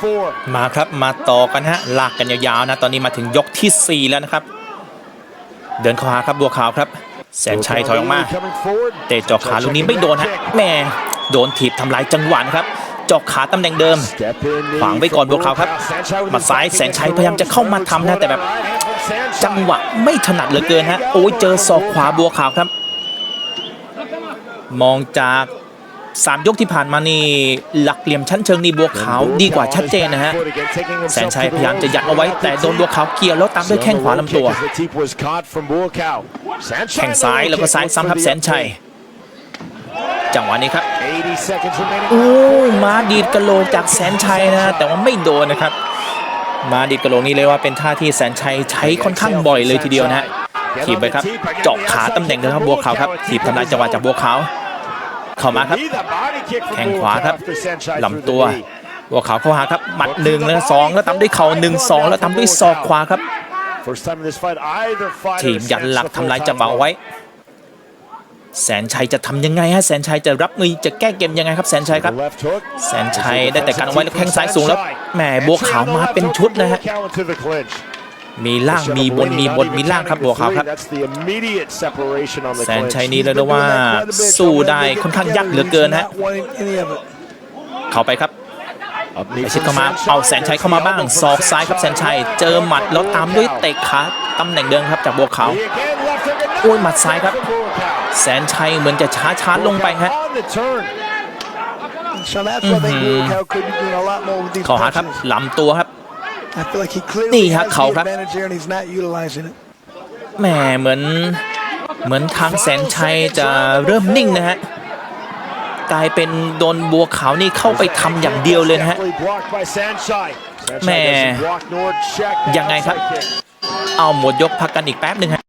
four. มาครับมาต่อกันฮะลากกันยาวๆนะตอนนี้มาถึงยกทีสี่ 4 แล้วนะครับ เดินเข้าหาครับบัวขาวครับ แสนชัยถอยออกมา Coming forward. เตะเจอกขาลูกนี้ไม่โดนฮะแหม่โดนถีบทำลายจังหวะนะครับเจอกขาตำแหน่งเดิม Step in ขวางไว้ก่อนบัวขาวครับหมัดซ้ายแสนชัยพยายามจะเข้ามาทำนะแต่แบบ จังหวะไม่ถนัดเหลือเกินฮะโอ้ยเจอศอกขวาบัวขาวครับ มองจาก สามยกที่ผ่านมานี่หลักเหลี่ยมชั้นเชิงนี่บัวขาวดีกว่าชัดเจนนะฮะแสนชัยพยายามจะยัดเอาไว้แต่โดนบัวขาวเกี่ยวแล้วตามด้วยแข้งขวาลำตัวแข้งซ้ายแล้วก็ซ้ายซ้ำครับแสนชัยจังหวะนี้ครับโอ้มาดีดกระโหลกจากแสนชัยนะ แต่ว่าไม่โดนนะครับ มาดีดกระโหลกนี่เลยว่าเป็นท่าที่แสนชัยใช้ค่อนข้างบ่อยเลยทีเดียวนะฮะถีบไปครับเจาะขาตำแหน่งนะครับบัวขาวครับถีบทำลายจังหวะจากบัวขาว เข้ามาครับ แข้งขวาครับลำตัวบัวขาวเข้าหาครับหมัดหนึ่งแล้วสองแล้วตามด้วยเข่าหนึ่งสองแล้วตามด้วยศอกขวาครับทีมยันหลักทำลายจังหวะเอาไว้ แสนชัยจะทำยังไงฮะแสนชัยจะรับมือจะแก้เกมยังไงครับแสนชัยครับ แสนชัยได้แต่การเอาไว้แล้วแข้งซ้ายสูงแล้วแหมบัวขาวมาเป็นชุดนะฮะ มีล่างมีบนมีบนมีล่างครับบัวขาวครับแสนชัยนี้เรียกได้ว่าสู้ได้ค่อนข้างยากเหลือเกินฮะเข้าไปครับไปชิดเข้ามาเอาแสนชัยเข้ามาบ้างศอกซ้ายครับแสนชัยเจอหมัดแล้วตามด้วยเตะขาตำแหน่งเดิมครับจากบัวขาวโอ้ยหมัดซ้ายครับ แสนชัยเหมือนจะช้าช้าๆลงไปฮะ So that's why they work out could be doing a lot more with these เข้าหาครับ punches. ลำตัวครับ นี่ฮะ has เขา the ครับ advantage there and he's not utilizing it. แหมเหมือนเหมือนทางแสนชัยจะเริ่มนิ่งนะฮะกลายเป็นโดนบัวขาวนี่เข้าไปทำอย่างเดียวเลยนะฮะแหม่ยังไงครับ เอาหมดยกพักกันอีกแป๊บหนึ่งฮะ